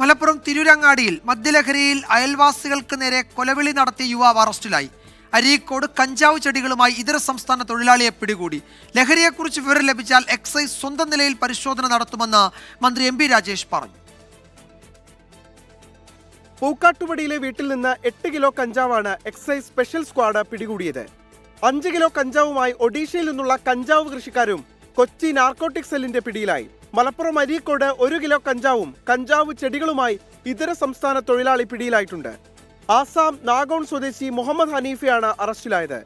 മലപ്പുറം തിരൂരങ്ങാടിയിൽ മദ്യലഹരിയിൽ അയൽവാസികൾക്ക് നേരെ കൊലവിളി നടത്തിയ യുവാവ് അറസ്റ്റിലായി. അരീക്കോട് കഞ്ചാവ് ചെടികളുമായി ഇതര സംസ്ഥാന തൊഴിലാളിയെ പിടികൂടി. ലഹരിയെക്കുറിച്ച് വിവരം ലഭിച്ചാൽ എക്സൈസ് സ്വന്തം നിലയിൽ പരിശോധന നടത്തുമെന്ന് മന്ത്രി എം രാജേഷ് പറഞ്ഞു. പൂക്കാട്ടുപടിയിലെ വീട്ടിൽ നിന്ന് എട്ട് കിലോ കഞ്ചാവാണ് എക്സൈസ് സ്പെഷ്യൽ സ്ക്വാഡ് പിടികൂടിയത്. അഞ്ച് കിലോ കഞ്ചാവുമായി ഒഡീഷയിൽ നിന്നുള്ള കഞ്ചാവ് കൃഷിക്കാരും കൊച്ചി നാർക്കോട്ടിക് സെല്ലിന്റെ പിടിയിലായി. മലപ്പുറം അരീക്കോട് ഒരു കിലോ കഞ്ചാവും കഞ്ചാവ് ചെടികളുമായി ഇതര സംസ്ഥാന തൊഴിലാളി പിടിയിലായിട്ടുണ്ട്. ആസാം നാഗോൺ സ്വദേശി മുഹമ്മദ് ഹനീഫയാണ് അറസ്റ്റിലായത്.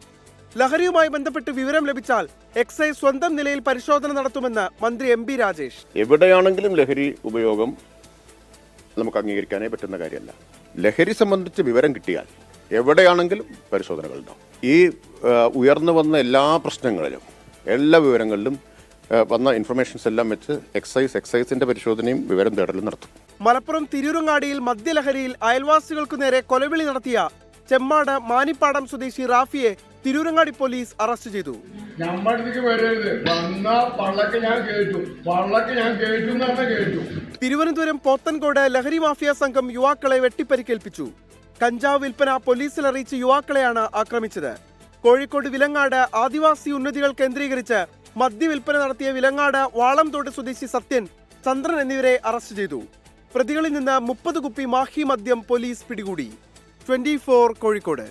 ലഹരിയുമായി ബന്ധപ്പെട്ട് വിവരം ലഭിച്ചാൽ എക്സൈസ് സ്വന്തം നിലയിൽ പരിശോധന നടത്തുമെന്ന് മന്ത്രി എം ബി രാജേഷ്. എവിടെയാണെങ്കിലും ലഹരി ഉപയോഗം നമുക്ക് അംഗീകരിക്കാനേ പറ്റുന്ന കാര്യമല്ല. ലഹരി സംബന്ധിച്ച് വിവരം കിട്ടിയാൽ എവിടെയാണെങ്കിലും പരിശോധനകൾ ഉണ്ടാവും. ഈ ഉയർന്നു വന്ന എല്ലാ പ്രശ്നങ്ങളിലും എല്ലാ വിവരങ്ങളിലും വന്ന ഇൻഫർമേഷൻസ് എല്ലാം വെച്ച് എക്സൈസ് എക്സൈസിന്റെ പരിശോധനയും വിവരം തേടലും നടത്തും. മലപ്പുറം തിരൂരങ്ങാടിയിൽ മദ്യലഹരിയിൽ അയൽവാസികൾക്കു നേരെ കൊലവിളി നടത്തിയ ചെമ്മാട് മാനിപ്പാടം സ്വദേശി റാഫിയെ തിരൂരങ്ങാടി പോലീസ് അറസ്റ്റ് ചെയ്തു. തിരുവനന്തപുരം പോത്തൻകോട് ലഹരി മാഫിയ സംഘം യുവാക്കളെ വെട്ടിപ്പരിക്കേൽപ്പിച്ചു. കഞ്ചാവ് വിൽപ്പന പോലീസിൽ അറിയിച്ച യുവാക്കളെയാണ് ആക്രമിച്ചത്. കോഴിക്കോട് വിലങ്ങാട് ആദിവാസി ഉന്നതികൾ കേന്ദ്രീകരിച്ച് മദ്യവിൽപ്പന നടത്തിയ വിലങ്ങാട് വാളംതോട്ട് സ്വദേശി സത്യൻ ചന്ദ്രൻ എന്നിവരെ അറസ്റ്റ് ചെയ്തു. പ്രതികളിൽ നിന്ന് മുപ്പത് കുപ്പി മാഹി മദ്യം പോലീസ് പിടികൂടി. ട്വന്റി കോഴിക്കോട്.